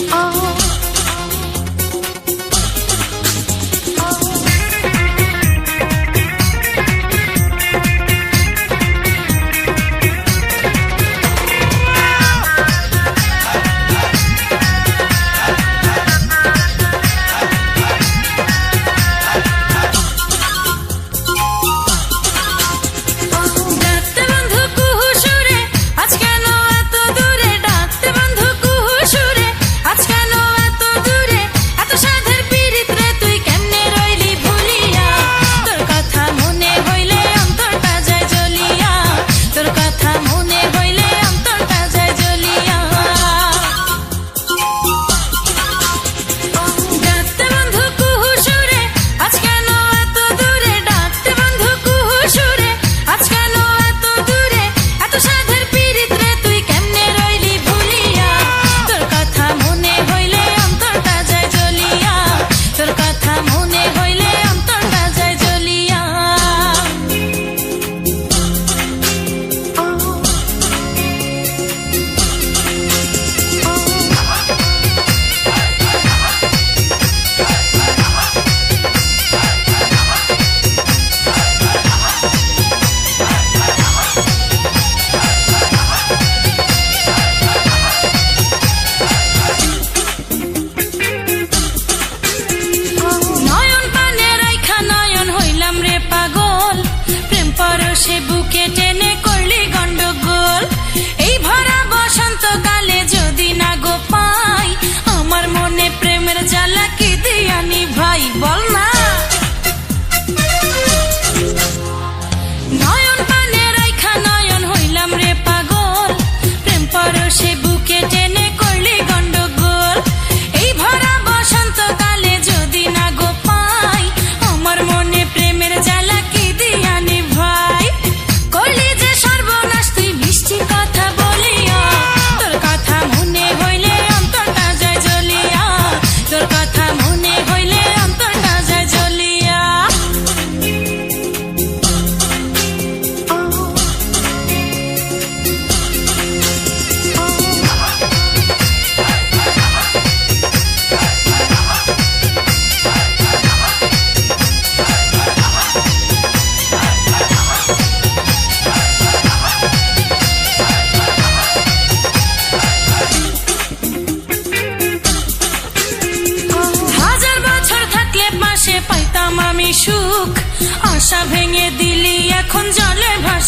Oh. not সুখ আশা ভেঙে দিলি এখন জলে ভাসে।